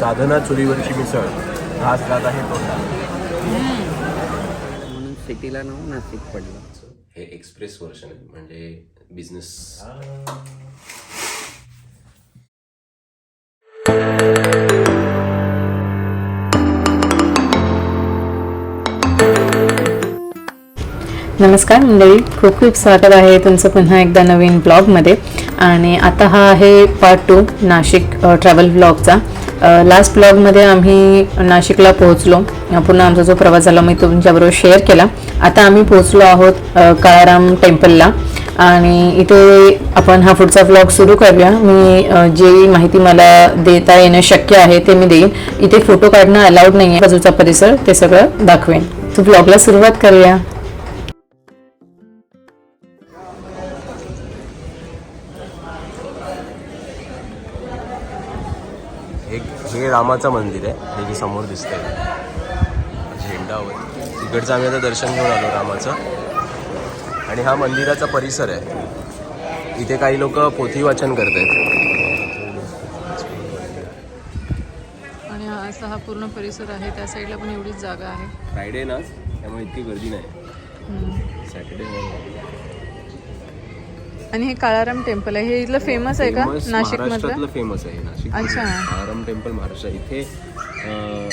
साधना चुलीवरची मिसळ. घास जात आहे तोंडा. म्हणून सिटीला नाव नाशिक पडलं. हे एक्सप्रेस वर्जन आहे. म्हणजे बिझनेस नमस्कार मंडळी खूप खूप स्वागत आहे तुमचं पुन्हा एकदा नवीन ब्लॉगमध्ये आणि आता हा आहे पार्ट टू नाशिक ट्रॅव्हल ब्लॉगचा लास्ट ब्लॉगमध्ये आम्ही नाशिकला पोहोचलो. पुन्हा आमचा जो प्रवास झाला मी तुमच्याबरोबर शेअर केला. आता आम्ही पोहोचलो आहोत काळाराम टेम्पलला. आणि इथे आपण हा पुढचा ब्लॉग सुरू करूया. मी जे जी माहिती मला देता येणं शक्य आहे ते मी देईन. इथे फोटो काढणं अलाउड नाही आहे बाजूचा परिसर ते सगळं दाखवेन. तू ब्लॉगला सुरुवात करूया. हे रामाचं मंदिर आहे. हे जे समोर दिसतंय. झेंडावर तिकडचं आम्ही आता दर्शन घेऊन आलो रामाचं. आणि हा मंदिराचा परिसर आहे. इथे काही लोक पोथी वाचन करतायत. आणि हा असा हा पूर्ण परिसर आहे. त्या साईडला पण एवढीच जागा आहे. फ्रायडे ना त्यामुळे इतकी गर्दी नाही. सॅटर्डे आणि हे काळाराम टेम्पल आहे. हे इथलं फेमस आहे का? नाशिक मधलं महाराष्ट्रातलं फेमस आहे नाशिक अच्छा. आराम टेम्पल महाराष्ट्र. इथे अं,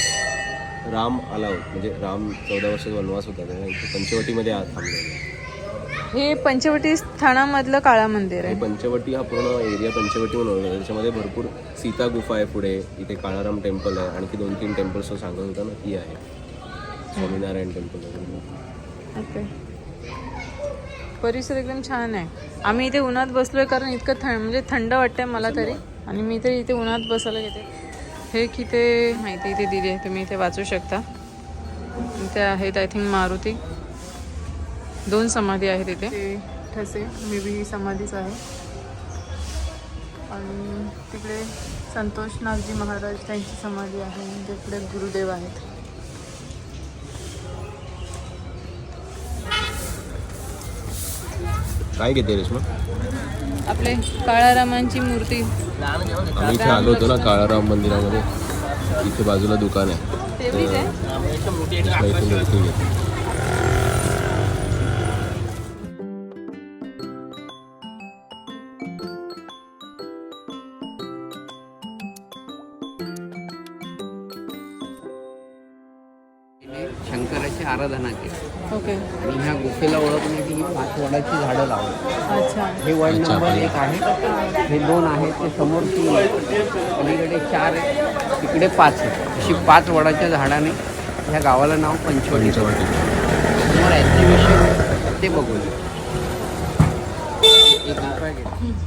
राम आला होता म्हणजे राम चौदा वर्षाचा वनवास होता तेव्हा इथे पंचवटीमध्ये आ- थांबलेला आहे. हे पंचवटी स्थानामधलं काळा मंदिर आणि आहे पंचवटी हा पूर्ण एरिया पंचवटी म्हणून ओळखला जातो. त्याच्यामध्ये भरपूर सीता गुफा आहे पुढे इथे काळाराम टेम्पल आहे. आणखी दोन तीन टेम्पल्स सांगत होता ना ती आहे. स्वामीनारायण टेम्पल वगैरे. ओके. परिसर एकदम छान आहे. आम्ही इथे उन्हात बसलोय कारण इतकं थंड म्हणजे थंड वाटतंय मला तरी. आणि मी तरी इथे उन्हात बसायला घेते. हे किती माहिती इथे दिली आहे. तुम्ही इथे वाचू शकता. इथे आहेत आय थिंक मारुती. दोन समाधी आहेत इथे. ठसे मे बी ही समाधीच आहे. आणि तिकडे संतोष नागजी महाराज त्यांची समाधी आहे. तिकडे गुरुदेव आहेत. काय घेते रेश्मा? आपले काळारामांची मूर्ती. आम्ही इथे आलो होतो ना काळाराम मंदिरामध्ये. इथे बाजूला दुकान आहे. मूर्ती घेते. शंकराची आराधना केली. ओके. आणि ह्या गुफेला ओळखण्यासाठी ही पाच वडाची झाडं लावली. अच्छा. हे वड नंबर एक आहे. हे दोन आहे ते समोर तीन आहे. पलीकडे चार आहे तिकडे पाच आहे अशी पाच वडाच्या झाडाने ह्या गावाला नाव पंचवटी. पंचवटी. समोर एक्झिबिशन ते बघू एक रुपया घे.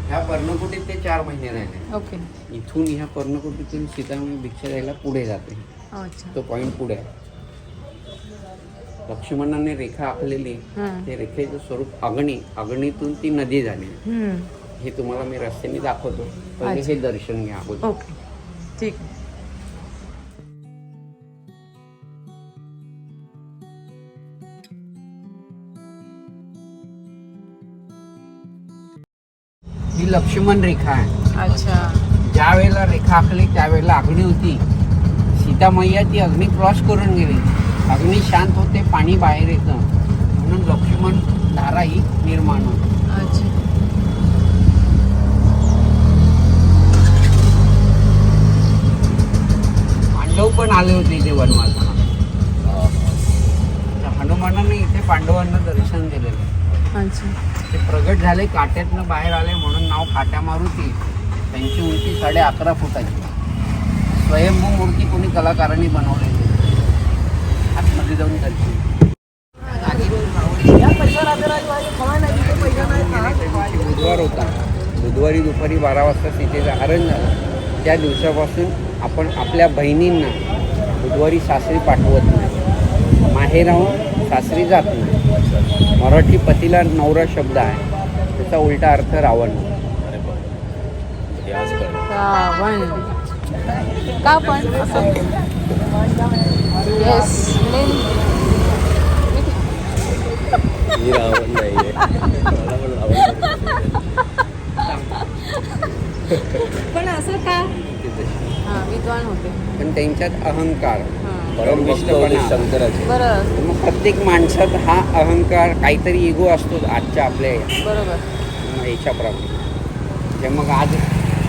ह्या पर्णकुटीत ते चार महिने राहिले. ओके. इथून ह्या पर्णकुटीतून सीताराम भिक्षा द्यायला पुढे जाते. अच्छा. तो पॉईंट पुढे आहे. लक्ष्मणाने रेखा आखलेली. ते रेखेचं स्वरूप अग्नी अग्नीतून ती नदी झाली. हे तुम्हाला मी रस्त्याने दाखवतो. पहिले हे दर्शन घ्या ओके. ठीक. ही लक्ष्मण रेखा आहे. अच्छा. ज्या वेळेला रेखा आखली त्यावेळेला अग्नी होती. सीतामय्या ती अग्नी क्रॉस करून गेली. अग्नी शांत होते पाणी बाहेर येतं. म्हणून लक्ष्मण धारा ही निर्माण होते. पांडव पण आले होते इथे वनवासाला. हनुमानाने इथे पांडवांना दर्शन दिलेलं. ते प्रगट झाले काट्यातनं बाहेर आले म्हणून नाव काट्या मारुती. त्यांची उंची साडे अकरा फुटाची. स्वयंभू मूर्ती कोणी कलाकारांनी बनवलेली. आतमध्ये जाऊन दर्शन बुधवार होता. बुधवारी दुपारी बारा वाजता सीतेचा हरण झालं. त्या दिवसापासून आपण आपल्या बहिणींना बुधवारी सासरी पाठवत नाही. माहेर राहून सासरी जात नाही. मराठी पतीला नवरा शब्द आहे. त्याचा उलटा अर्थ रावण. हे रावण. का पण? येस पण असं का. हां विद्वान होते. पण त्यांच्यात अहंकार. शंकराचे. मग प्रत्येक माणसात हा अहंकार काहीतरी इगो असतो आजच्या आपल्या बरोबर. याच्याप्रमाणे. ते मग आज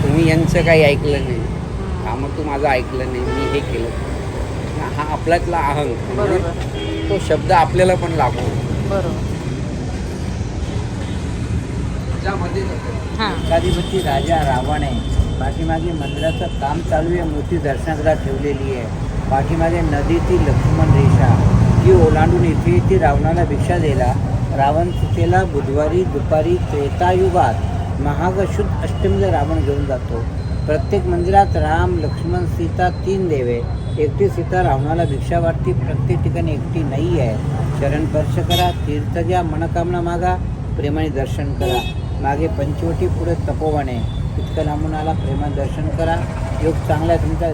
तुम्ही यांचं काही ऐकलं नाही. हा मग तू माझं ऐकलं नाही. मी हे केलं. आपल्यातला बरोबर. तो शब्द आपल्याला पण लागू बरोबर. हां. एकाधिपती राजा रावण आहे पाठीमागे मंदिराचं काम चालू आहे मूर्ती दर्शनाकरता ठेवलेली आहे. पाठीमागे नदीची लक्ष्मण रेषा. ती ओलांडून इथे ती रावणाला भिक्षा द्यायला. रावण सीतेला बुधवारी दुपारी त्रेतायुगात महागशुद्ध अष्टमीला रावण घेऊन जातो. प्रत्येक मंदिरात राम लक्ष्मण सीता तीन देवे. एकटी सीता रावणाला भिक्षा वाटते प्रत्येक ठिकाणी एकटी नाही आहे. शरण स्पर्श करा तीर्थ घ्या मनकामना मागा प्रेमाने दर्शन करा. मागे पंचवटी पुढे तपोवाने. तितकं इतकं लांबून आला प्रेमाने दर्शन करा. योग चांगला आहे तुमचा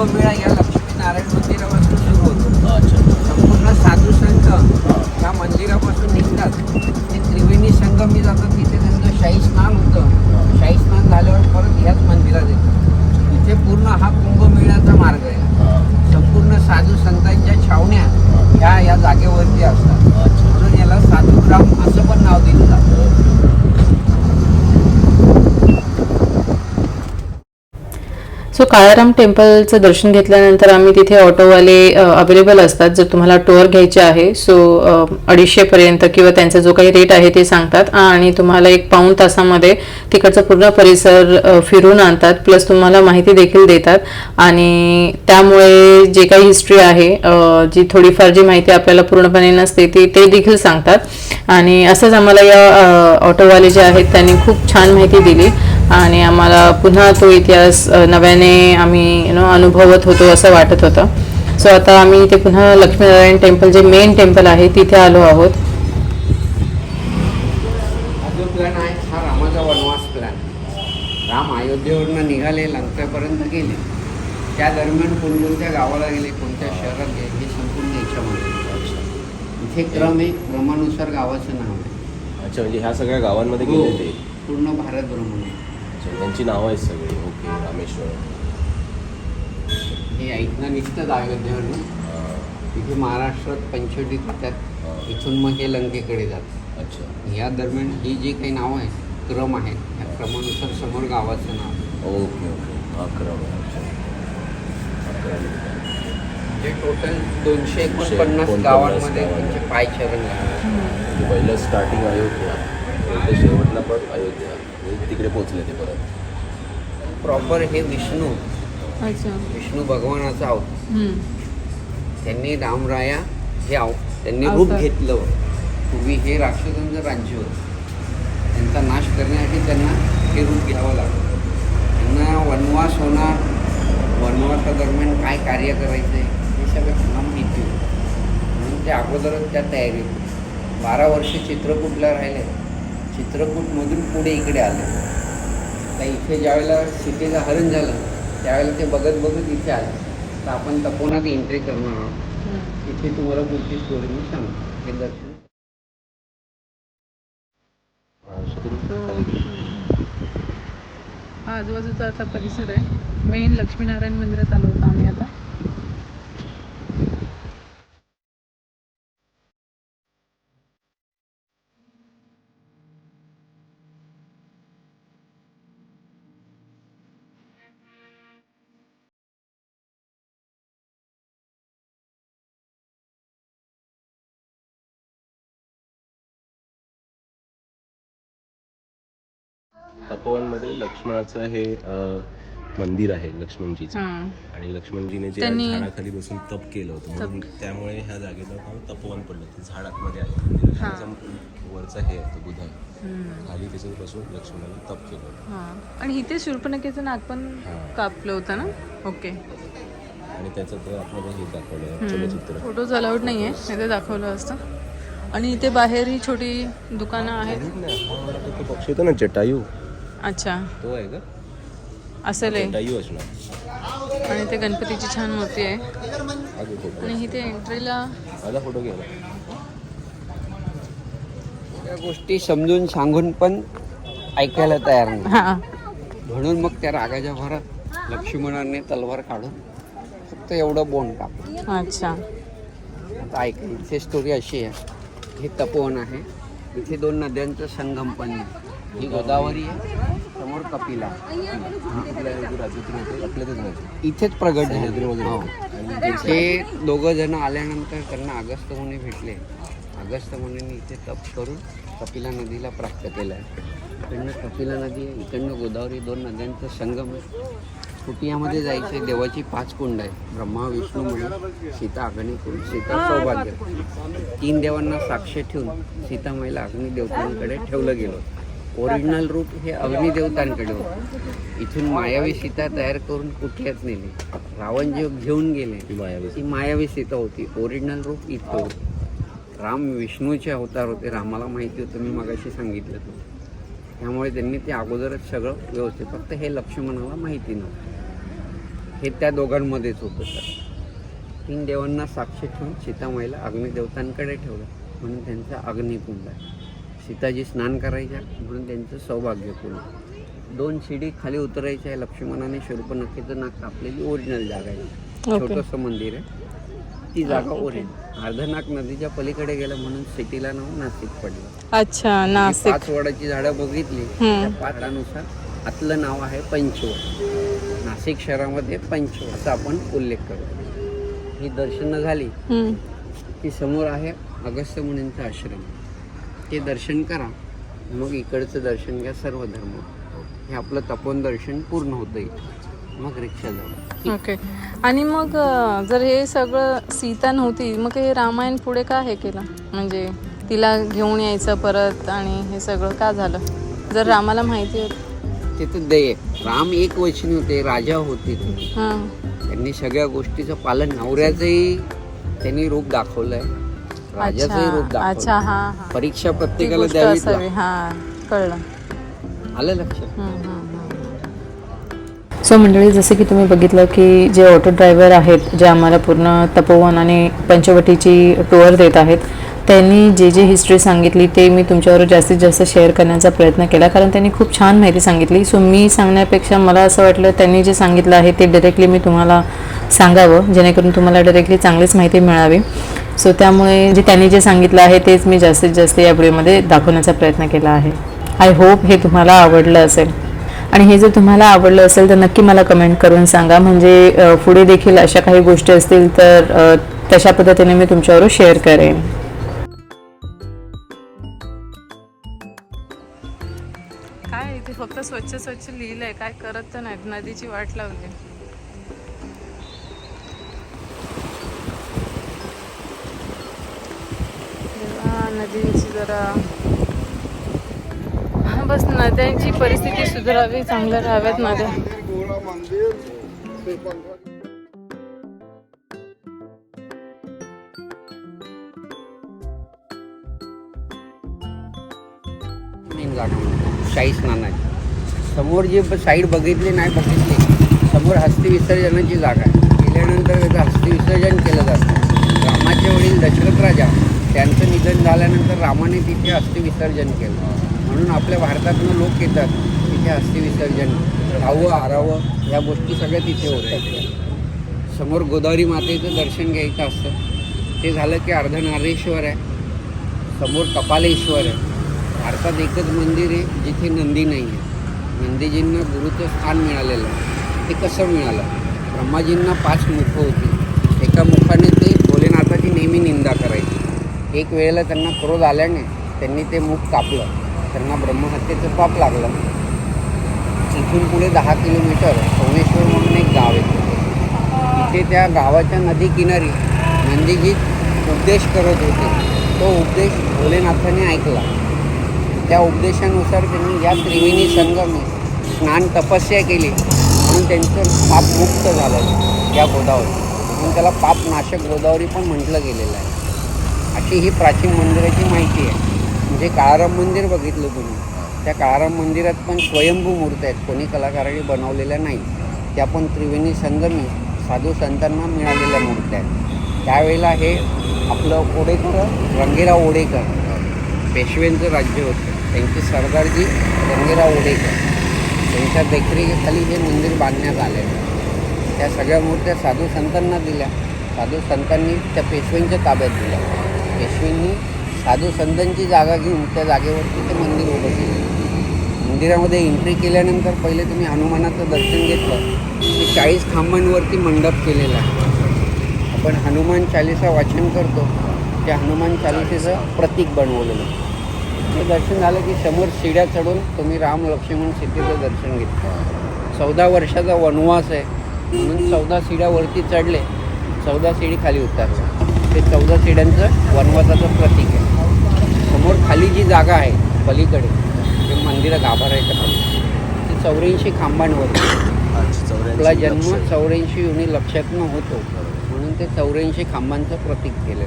हा कुंभमेळा या सो काळाराम टेम्पलचं दर्शन घेतल्यानंतर आम्ही तिथे ऑटोवाले अवेलेबल असतात. जर तुम्हाला टूर घ्यायचे आहे सो अडीचशेपर्यंत किंवा त्यांचा जो काही रेट आहे ते सांगतात. आणि तुम्हाला एक पाऊण तासामध्ये तिकडचा पूर्ण परिसर फिरून आणतात. प्लस तुम्हाला माहिती देखील देतात. आणि त्यामुळे जे काही हिस्ट्री आहे जी थोडीफार जी माहिती आपल्याला पूर्णपणे नसते ती ते देखील सांगतात. आणि असंच आम्हाला या ऑटोवाले जे आहेत त्यांनी खूप छान माहिती दिली. आणि आम्हाला पुन्हा तो इतिहास नव्याने आम्ही यु नो अनुभवत होतो असं वाटत होतं. सो आता आम्ही इथे पुन्हा लक्ष्मीनारायण टेम्पल जे मेन टेम्पल आहे तिथे आलो आहोत. हा प्लॅन आहे हा रामाचा वनवास प्लॅन राम अयोध्येवरनं निघाले लंकेपर्यंत गेले. त्या दरम्यान कोणकोणत्या गावाला गेले कोणत्या शहरात गेले हे संपूर्ण याच्यामध्ये इथे क्रम आहे क्रमानुसार गावाचं नाव आहे. अच्छा म्हणजे ह्या सगळ्या गावांमध्ये गेले ते. पूर्ण भारत भ्रमण आहे. अच्छा त्यांची नावं आहेत सगळी. ओके रामेश्वर. हे ऐकणं निघतं अयोध्येवरनं हां, तिथे महाराष्ट्रात पंचवटीत येतात हां. इथून मग हे लंकेकडे जातात अच्छा. या दरम्यान ही जी काही नावं आहे क्रम आहे त्या क्रमानुसार समोर गावाचं नाव. Okay okay. अकरा अच्छा. अकरा म्हणजे टोटल दोनशे एकोणपन्नास गावांमध्ये. त्यांचे पाय चरण पहिलं स्टार्टिंग अयोध्या. शेवटला पण अयोध्या. तिकडे पोचले ते परत. प्रॉपर हे विष्णू. अच्छा. विष्णू भगवानाचा अवतार त्यांनी रामराया हे अव त्यांनी रूप. घेतलं. पूर्वी हे राक्षसांचं राज्य होतं. त्यांचा नाश करण्यासाठी त्यांना हे रूप घ्यावं लागलं. त्यांना वनवास होणार. वनवासादरम्यान काय कार्य करायचं आहे हे सगळं त्यांना माहिती होतं. म्हणून ते अगोदरच त्या तयारीत होते. बारा वर्ष चित्रकूटला राहिले. चित्रकूटमधून पुढे इकडे आले. तर इथे ज्यावेळेला सीतेचं हरण झालं त्यावेळेला ते बघत बघत इथे आले. तर आपण तपोनात एंट्री करणार आहोत. इथे तुम्हाला पुढची स्टोरी मी सांगतो. हे दर्शन. हा आजूबाजूचा आता परिसर आहे. मेन लक्ष्मीनारायण मंदिरात आलो होतो आम्ही आता. तपोवनमध्ये लक्ष्मणाचं हे अं, मंदिर आहे लक्ष्मणजीचं. हां. आणि लक्ष्मणजीने जे त्यांनी- झाडाखाली बसून तप केलं होतं म्हणून त्यामुळे ह्या जागेला नाव तपोवन पडलं. ते झाड आतमध्ये आहे वरचा हे आहे तो बुधा खाली त्याच्यात बसून लक्ष्मणाने तप केलं होतं. हां. आणि इथे शूर्पणखेचं नाक पण हां. कापलं होतं ना? ओके. आणि त्याचं ते आपल्याला हे दाखवलं चलचित्र. फोटोज अलाउड नाही आहे इथे दाखवलं असतं. आणि इथे बाहेर ही छोटी दुकानं आहेत. हा मला वाटतं तो पक्षी होता ना जटायू अच्छा. तो आहे का? असेल आणि ते गणपतीची छान मूर्ती आहे. हा आणि इथे एंट्रीला फोटो घ्या गोष्टी समजून सांगून पण ऐकायला तयार नाही. म्हणून मग त्या रागाच्या भरात लक्ष्मणाने तलवार काढून फक्त एवढं बोंड कापलं अच्छा. आता ऐका इथे स्टोरी अशी आहे. हे तपोवन आहे. इथे दोन नद्यांचं संगम पण आहे. ही गोदावरी आहे. कपिला. इथेच प्रगट झाले. हो. आणि ते दोघं जण आल्यानंतर त्यांना अगस्त मुनी भेटले. अगस्त मुनींनी इथे तप करून कपिला नदीला प्राप्त केलं आहे. इकडनं कपिला नदी आहे इकडनं गोदावरी दोन नद्यांचा संगम आहे. कुटियामध्ये जायचे देवाची पाच कुंड आहे ब्रह्मा विष्णू म्हणून सीता अग्नी कुंड सीता सौभाग्य. तीन देवांना साक्ष ठेवून सीतामाईला अग्निदेवतांकडे ठेवलं गेलं ओरिजिनल रूप हे अग्निदेवतांकडे होतं. इथून मायावी सीता तयार करून कुठल्याच नेली. रावण जे घेऊन गेले ती मायावी ती सीता होती. ओरिजिनल रूप इथं होतं. राम विष्णूचे अवतार होते. रामाला माहिती होतं. मी मगाशी सांगितलं होतं. त्यामुळे त्यांनी ते अगोदरच सगळं व्यवस्थित फक्त हे लक्ष्मणाला माहिती नव्हतं. हे त्या दोघांमध्येच होतं सर तीन देवांना साक्ष ठेवून सीतामाईला अग्निदेवतांकडे ठेवलं. म्हणून त्यांचा अग्निकुंड आहे. सीताजी स्नान करायच्या म्हणून त्यांचं सौभाग्य कुंड दोन शिडी खाली उतरायच्या लक्ष्मणाने शूर्पणखेचं नाक कापलेली ओरिजिनल जागा आहे. छोटंसं मंदिर आहे. ती जागा ओरिजिनल अर्धनाग नदीच्या पलीकडे गेलं म्हणून सिटीला नाव नाशिक पडलं. अच्छा जी नाशिक. पाच वडाची झाडं बघितली. त्या पाचानुसार आतलं नाव आहे पंचवड. नाशिक शहरामध्ये पंचवड असा आपण उल्लेख करतो ही दर्शनं झाली. की समोर आहे अगस्त्य मुनींचा आश्रम. ते दर्शन करा. मग इकडचं दर्शन घ्या सर्व धर्म. हे आपलं तपोन दर्शन पूर्ण होतं इथे मग रिक्षा जाऊ. ओके आणि मग जर हे सगळं सीता नव्हती मग हे रामायण पुढे का हे केलं? म्हणजे तिला घेऊन यायचं परत आणि हे सगळं का झालं? जर रामाला माहिती होत. ते तर दे. राम एक वचनी होते राजा होते. हां. त्यांनी सगळ्या गोष्टीचं पालन नवऱ्याचंही त्यांनी रूप दाखवलंय. राजाचंही रूप अच्छा हां हां. परीक्षा ती प्रत्येकाला गोष्ट द्यावी असावी हां कळलं. आलं लक्षात? हम्म, हम्म, हम्म. सो मंडळी जसे की तुम्ही बघितलं की जे ऑटो ड्रायव्हर आहेत जे आम्हाला पूर्ण तपोवन आणि पंचवटीची टूअर देत आहेत त्यांनी जे जे हिस्ट्री सांगितली ते मी तुमच्यावर जास्तीत जास्त शेअर करण्याचा प्रयत्न केला कारण त्यांनी खूप छान माहिती सांगितली. सो मी सांगण्यापेक्षा मला असं वाटलं त्यांनी जे सांगितलं आहे ते डायरेक्टली मी तुम्हाला सांगावं जेणेकरून तुम्हाला डायरेक्टली चांगलीच माहिती मिळावी. सो त्यामुळे जे त्यांनी जे सांगितलं आहे तेच मी जास्तीत जास्त या व्हिडिओमध्ये दाखवण्याचा प्रयत्न केला आहे. आय होप हे तुम्हाला आवडलं असेल. आणि हे जर तुम्हाला आवडलं असेल तर नक्की मला कमेंट करून सांगा. म्हणजे पुढे देखील अशा काही गोष्टी असतील तर तशा पद्धतीने मी तुमच्यावर शेअर करेन. काय इथे फक्त स्वच्छ स्वच्छ लिहिलंय. काय करत तर नाहीत नदीची वाट लावली. नदींची जरा हा, बस नद्यांची परिस्थिती सुधारावी चांगल्या राहाव्यात नद्या शाही स्नानाची. समोर जे साईड बघितली नाही बघितली समोर हस्ती विसर्जनाची जागा आहे. गेल्यानंतर त्याचं हस्ती विसर्जन केलं जातं. दशरथ राजा त्यांचं निधन झाल्यानंतर रामाने तिथे अस्थिविसर्जन केलं. म्हणून आपल्या भारतातनं लोक येतात तिथे अस्थिविसर्जन राहावं आरावं या गोष्टी सगळ्या तिथे होतात समोर गोदावरी मातेचं दर्शन घ्यायचं असतं. ते झालं की अर्धनारेश्वर आहे समोर कपालेश्वर आहे. भारतात एकच मंदिर आहे जिथे नंदी नाही आहे. नंदीजींना गुरुचं स्थान मिळालेलं आहे. ते कसं मिळालं? ब्रह्माजींना पाच मुखं होती. एका मुखाने नेहमी निंदा करायची. एक वेळेला त्यांना क्रोध आल्याने त्यांनी ते मुख कापलं. त्यांना ब्रह्महत्येचं पाप लागलं. तिथून पुढे दहा किलोमीटर सोमेश्वर म्हणून एक गाव येतं. तिथे त्या गावाच्या नदीकिनारी नंदीजी उपदेश करत होते. तो उपदेश भोलेनाथाने ऐकला. त्या उपदेशानुसार त्यांनी या त्रिवेणी संगमी स्नान तपस्या केली. म्हणून त्यांचं पाप मुक्त झालं. या गोदावरी म्हणून त्याला पापनाशक गोदावरी पण म्हटलं गेलेलं आहे. अशी ही प्राचीन मंदिराची माहिती आहे. म्हणजे काळाराम मंदिर बघितलं तुम्ही. त्या काळाराम मंदिरात पण स्वयंभू मूर्त्या आहेत. कोणी कलाकारांनी बनवलेल्या नाही. त्या पण त्रिवेणी संगमी साधू संतांना मिळालेल्या मूर्त्या आहेत. त्यावेळेला हे आपलं ओडेकर रंगेराव ओडेकर पेशव्यांचं राज्य होतं. त्यांचे सरदारजी रंगेराव ओडेकर. त्यांच्या देखरेखीखाली हे मंदिर बांधण्यात आलेलं आहे. त्या सगळ्या मूर्त्या साधू संतांना दिल्या. साधू संतांनी त्या पेशव्यांच्या ताब्यात दिल्या. पेशवींनी साधू संतांची जागा घेऊन त्या जागेवरती ते मंदिर उभं केलं. मंदिरामध्ये एंट्री केल्यानंतर पहिले तुम्ही हनुमानाचं दर्शन घेतलं. की चाळीस खांबांवरती मंडप केलेला आहे. आपण हनुमान चालिसा वाचन करतो. त्या हनुमान चालिसेचं प्रतीक बनवलेलं. ते दर्शन झालं की समोर शिड्या चढून तुम्ही राम लक्ष्मण सीतेचं दर्शन घेतलं. चौदा वर्षाचा वनवास आहे. म्हणून चौदा शिड्यावरती चढले चौदा शिडी खाली उतरले ते चौदा शिड्यांचं वनवासाचं प्रतीक आहे. समोर खाली जी जागा आहे पलीकडे ते मंदिरं गाभारायचं खाली ती चौऱ्याऐंशी खांबांवरती आपला जन्म चौऱ्याऐंशी युनी लक्षातनं होतो. म्हणून ते चौऱ्याऐंशी खांबांचं प्रतीक केलं.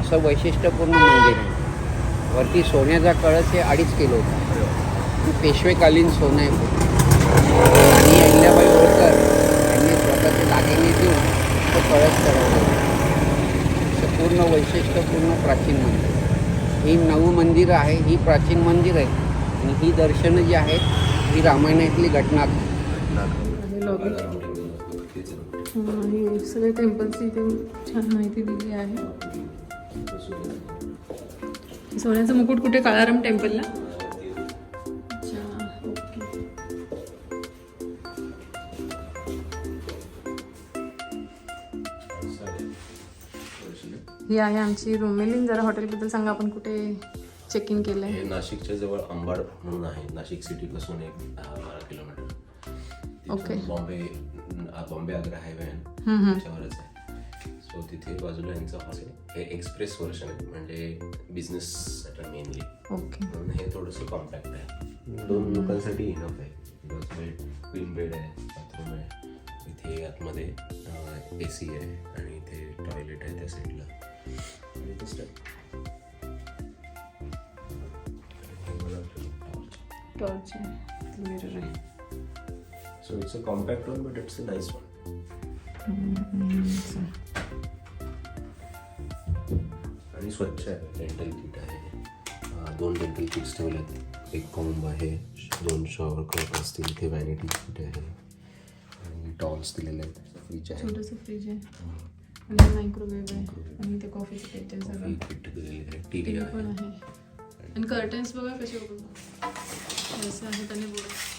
असं वैशिष्ट्यपूर्ण मंदिर आहे. वरती सोन्याचा कळस हे अडीच किलो होता. पेशवेकालीन सोनं आहे देऊन तो कळस चढवला असं पूर्ण वैशिष्ट्यपूर्ण प्राचीन मंदिर. ही नऊ मंदिरं आहे ही प्राचीन मंदिर आहे. आणि ही दर्शनं जी आहेत ही रामायणातली घटना हे सगळे टेम्पल्सची इथे छान माहिती दिली आहे. सोन्याचं मुकुट कुठे? काळाराम टेम्पलला? ही आहे आमची रूम मिलिंग जरा हॉटेलबद्दल सांगा आपण कुठे चेक इन केलं आहे हे नाशिकच्या जवळ अंबाड म्हणून आहे. नाशिक सिटी पासून एक दहा बारा kilometre. Okay. Bombay Bombay Agra highway आहे. त्याच्यावरच आहे. सो तिथे बाजूला यांचं हॉल आहे. हे एक्सप्रेस वर्जन आहे. म्हणजे बिझनेस मेनली ओके म्हणून हे थोडंसं कॉम्पॅक्ट आहे. दोन लोकांसाठी इनफ आहे. बेड क्वीन बेड आहे बाथरूम आहे. इथे आतमध्ये ए सी आहे आणि इथे टॉयलेट आहे त्या साईडला मला torch. So it's a compact one, but it's a nice one. आणि स्वच्छ आहे डेंटल किट आहे दोन डेंटल किट्स ठेवलेत एक कॉम्ब आहे दोन शॉवर कप असतील इथे व्हॅनिटी किट आहे आणि टॉल्स दिलेले आहेत फ्रीज आहे छोटंसं फ्रीज आहे आणि मायक्रोवेव्ह आहे आणि इथे कॉफीचं पेट आहे सगळं टी व्ही पण आहे आहे आणि कर्टन्स बघा कसे बघा असं आहे त्याने बोला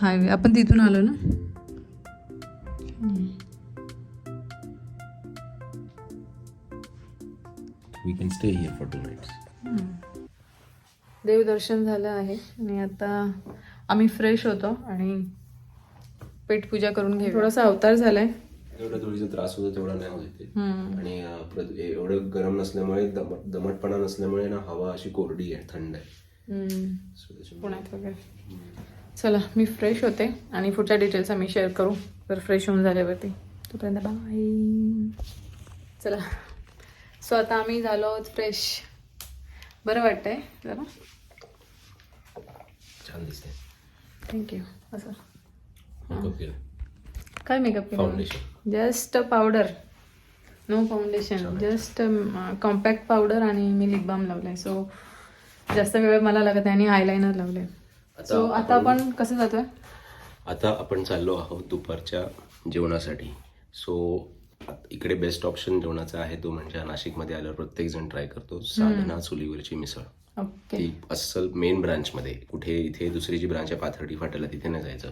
हायवे आपण तिथून आलो ना we can stay here for two nights देवदर्शन झालं आहे आणि आता आम्ही फ्रेश होतो आणि पेटपूजा करून घेऊ थोडासा अवतार झालाय. एवढा थोडीसा त्रास होतो तेवढा नाही होत. आणि एवढं गरम नसल्यामुळे दमट दमटपणा नसल्यामुळे ना हवा अशी कोरडी आहे थंड आहे. पुण्यात वगैरे. चला मी फ्रेश होते आणि पुढच्या डिटेल्स आम्ही शेअर करू. तर फ्रेश होऊन झाल्यावरती. तोपर्यंत बाय चला. सो आता आम्ही झालो आहोत फ्रेश बरं वाटतंय जरा. छान दिसते थँक्यू असं. मेकअप केलं. काय makeup foundation just powder no foundation just compact powder आणि मी लिप बाम लावलाय. सो जास्त वेळ मला लागत आहे आणि आयलायनर लावले सो आता आपण कसं जातोय? आता आपण चाललो आहोत दुपारच्या जेवणासाठी. सो इकडे बेस्ट ऑप्शन जेवणाचा आहे तो म्हणजे नाशिकमध्ये आल्यावर प्रत्येक जण ट्राय करतो साधना चुलीवरची मिसळ. ती अस्सल मेन ब्रांचमध्ये कुठे इथे दुसरी जी ब्रांच आहे पाथर्डी फाट्याला तिथे नाही जायचं.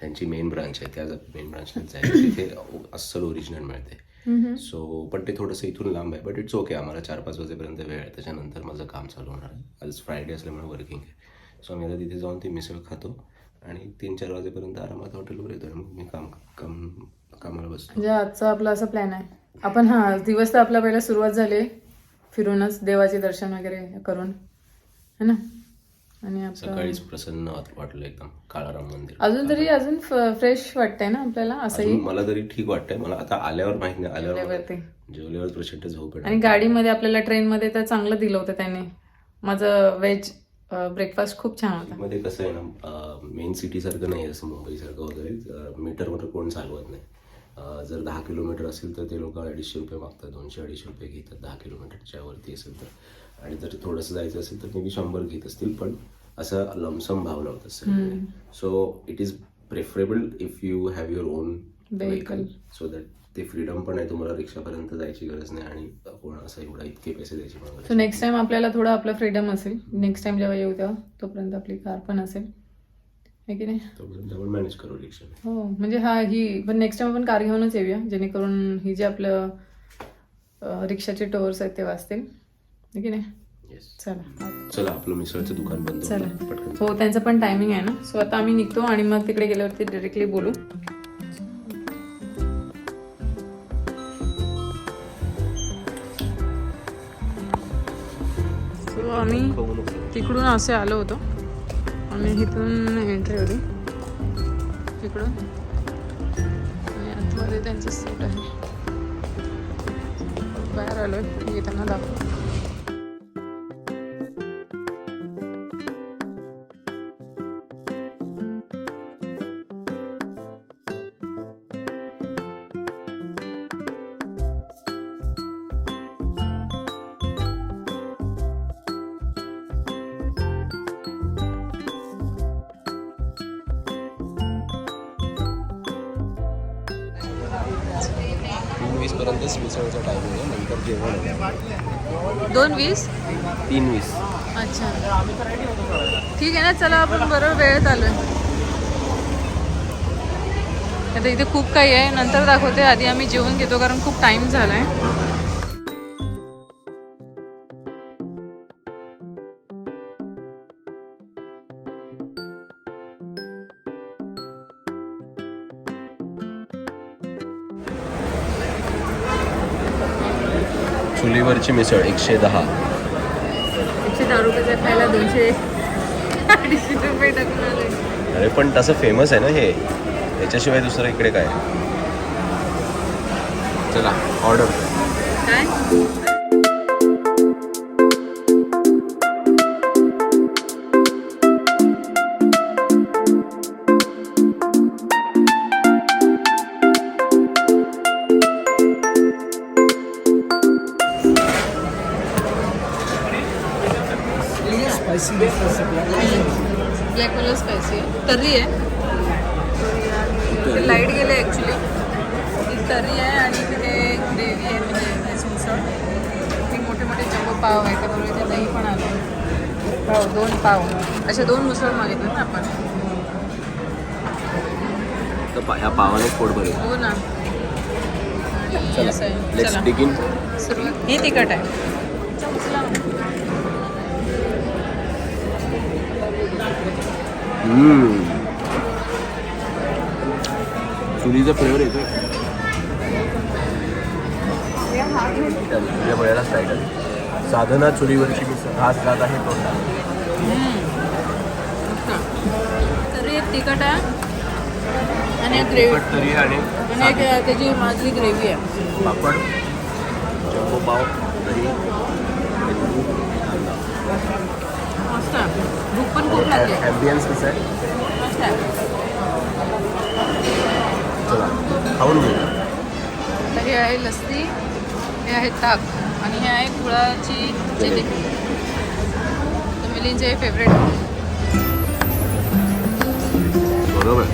त्यांची मेन ब्रांच आहे त्या मेन ब्रांचलाच जायचं. तिथे अस्सल ओरिजिनल मिळते. सो पण ते थोडंसं इथून लांब आहे. बट इट्स ओके आम्हाला चार पाच वाजेपर्यंत वेळ आहे. त्याच्यानंतर माझं काम चालू होणार आहे. आज फ्रायडे असल्यामुळे वर्किंग आहे. सो आम्ही आता तिथे जाऊन ती मिसळ खातो. आणि तीन चार वाजेपर्यंत आरामात हॉटेलवर येतो. आणि मग मी काम काम कामाला बसतो. म्हणजे आजचा आपला असा प्लॅन आहे. आपण हा दिवस तर आपला पहिला सुरुवात झाली. फिरूनच देवाचे दर्शन वगैरे करून. है ना? आणि आपलं सकाळीच प्रसन्न वाट- वाटलं एकदम काळाराम मंदिर. अजून तरी अजून फ्रेश वाटतंय ना आपल्याला? असंही अजून मला तरी ठीक वाटतंय. मला आता आल्यावर माहीत नाही आल्यावर जेवल्यावरती. जेवल्यावर प्रचंड झोप येणार. आणि गाडीमध्ये आपल्याला ट्रेनमध्ये तर चांगलं दिलं होतं त्याने. माझं व्हेज ब्रेकफास्ट खूप छान होता. मध्ये कसं आहे ना मेन सिटी सारखं नाही आहे जसं मुंबईसारखं वगैरे. मीटरवर कोण चालवत नाही. अं, जर दहा किलोमीटर असेल तर ते लोक अडीचशे रुपये मागतात दोनशे अडीचशे रुपये घेतात दहा किलोमीटरच्या वरती असेल तर. आणि जर थोडंसं जायचं असेल तर मे बी शंभर घेत असतील पण असं लमसम भाव लावत असेल. So it is preferable if you have your own vehicle so that ते फ्रीडम पण आहे तुम्हाला रिक्षापर्यंत जायची गरज नाही आणि कोण असं एवढा इतके पैसे द्यायची सो नेक्स्ट टाइम आपल्याला थोडं आपलं फ्रीडम असेल नेक्स्ट टाइम जेव्हा येऊ तेव्हा तोपर्यंत आपली कार पण असेल. आहे की नाही? तोपर्यंत आपण मॅनेज करू रिक्षा. हो म्हणजे हा ही पण नेक्स्ट टाइम आपण कार घेऊनच येऊया जेणेकरून ही जे आपलं रिक्षाचे टोर्स आहेत ते वाचतील. की नाही? चला चला आपलं मिसळचं दुकान बंद चला. हो त्यांचं पण टायमिंग आहे ना? सो आता आम्ही निघतो आणि मग तिकडे गेल्यावरती डिरेक्टली बोलू. So, आम्ही तिकडून असे आलो होतो. आणि इथून एंट्री होती. तिकडून. आणि आतमध्ये त्यांचं सीट आहे. बाहेर आलो आहे त्यांना दाखव वीस मिसळचा टायमिंग आहे नंतर जेवण आहे. दोन वीस? तीन वीस. अच्छा. ठीक आहे ना चला आपण बरोबर वेळेत आलोय. आता इथे खूप काही आहे. नंतर दाखवते. आधी आम्ही जेवून घेतो कारण खूप टाइम झालाय. चुलीवरची मिसळ एकशे दहा. एकशे दहा रुपयाचा खायला दोनशे अडीचशे रुपये टाकून आले. अरे पण तसं फेमस आहे ना हे. याच्याशिवाय दुसरं इकडे काय? चला ऑर्डर काय? तर्री आहे. लाइट गेले ॲक्च्युली ती तर्री आहे आणि तिथे ग्रेव्ही आहे म्हणजे मिसळ. ती मोठे मोठे जम्बो पाव आहे त्याबरोबर इथे दही पण आलं पाव दोन पाव. असे दोन मिसळ मागितले ना आपण. ह्या पावाने पोट भरेल हो ना. ही तिखट आहे. चुलीचा फ्लेवर येतोय. तुझ्या वेळेलाच टायटल साधना चुलीवरची मिसळ. घास जात आहे तर्री एक तिखट आहे. आणि एक ग्रेव्ही. तिखट तरी आणि त्याची माझी ग्रेव्ही आहे. पापड जम्बो पाव दही लिंबू, कांदा. मस्त आहे भूक पण खूप लागली आहे. ॲम्बियन्स कसं आहे? चला खाऊन घेऊ तर हे आहे लस्सी हे आहे ताक आणि हे आहे गुळाची तर मिलींचे फेवरेट बरोबर.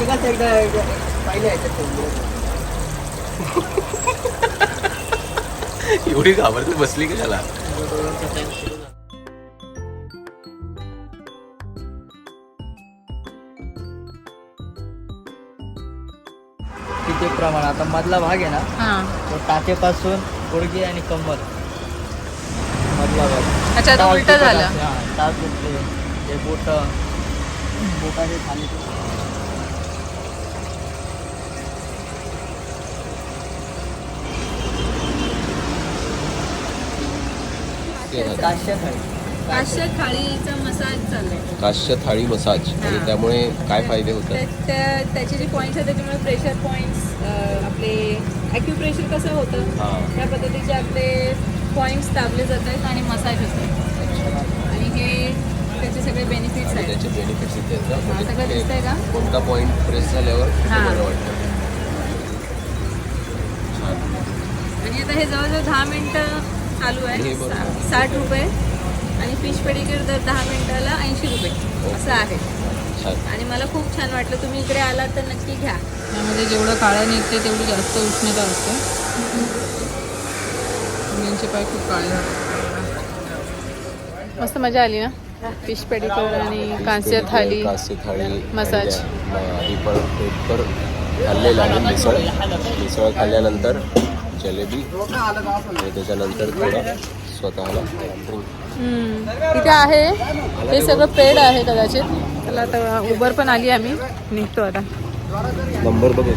कसं एकदा पहिले याच्यात. एवढी घाबरत बसली का त्याला? किती प्रमाण? आता मधला भाग आहे ना हां. तो टाचेपासून गुडघे आणि कमर मधला भाग. अच्छा उलटा झाला. हां, ते बोट. बोटाचे खाली काश्य पाचशे थाळीचा मसाज चाललाय. काश्य थाळी मसाज आणि त्यामुळे काय फायदे होतात? त्या- त्या- त्याचे जे पॉईंट्स आहेत त्याच्यामुळे प्रेशर पॉईंट्स आपले ॲक्युप्रेशर कसं होतं? हां. त्या पद्धतीचे आपले पॉईंट्स दाबले जात आहेत आणि मसाज होतात आणि हे त्याचे सगळे बेनिफिट्स आणि आहेत. त्याचे बेनिफिट्स इथे आहेत? हा, म्हणजे सगळं ते दिसतंय का? कोणता पॉईंट प्रेस झाल्यावर ते हां. बरं वाटतं. आणि आता हे जवळजवळ दहा मिनटं चालू हे आहे. साठ रुपये. आणि फिश पेडिक्युअर दर दहा मिनिटाला ऐंशी रुपये. असं आहे. छान आणि मला खूप छान वाटलं. तुम्ही इकडे आलात तर नक्की घ्या. त्यामध्ये जेवढं काळं निघते तेवढी जास्त उष्णता असते. मुलींचे पाय खूप काळे मस्त मजा आली ना? फिश पेडिक्युअर आणि कांस्य थाली कांस्य थाळी मसाज. पेपर खाल्लेलं मिसळ. मिसळ खाल्ल्यानंतर जलेबी. आणि त्याच्यानंतर थोडं स्वतःला. इथे आहे. हे सगळं पेड आहे कदाचित. त्याला आता उबर पण आली आम्ही. निघतो आता. नंबर बघ.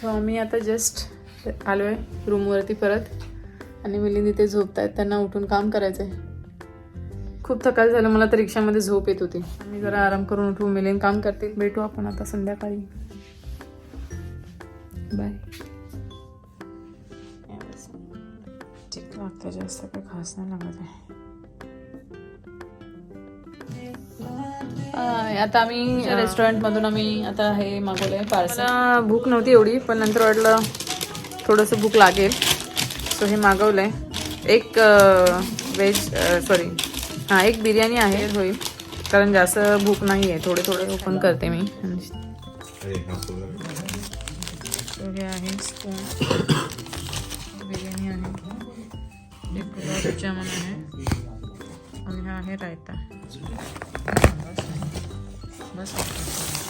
सो आम्ही आता जस्ट आलो आहे रूमवरती परत. आणि मिलिंद इथे झोपत आहेत त्यांना उठून काम करायचं आहे खूप थकाल झालं मला तर रिक्षामध्ये झोप येत होती. मी जरा आराम करून उठू मिलिंद काम करते भेटू आपण आता संध्याकाळी. बाय ठीक लागतं जास्त काही खास नाही लागत आहे. आता आम्ही रेस्टॉरंट मधून आम्ही आता हे मागवलंय पार्सल भूक नव्हती एवढी पण नंतर वाटलं थोडंसं भूक लागेल. सो हे मागवलंय. एक व्हेज सॉरी हां एक बिर्याणी आहे होईल. कारण जास्त भूक नाही आहे थोडे थोडे ओपन करते मी. आहे स्पून बिर्याणी आहे. आहे. आणि हा आहे रायता. बस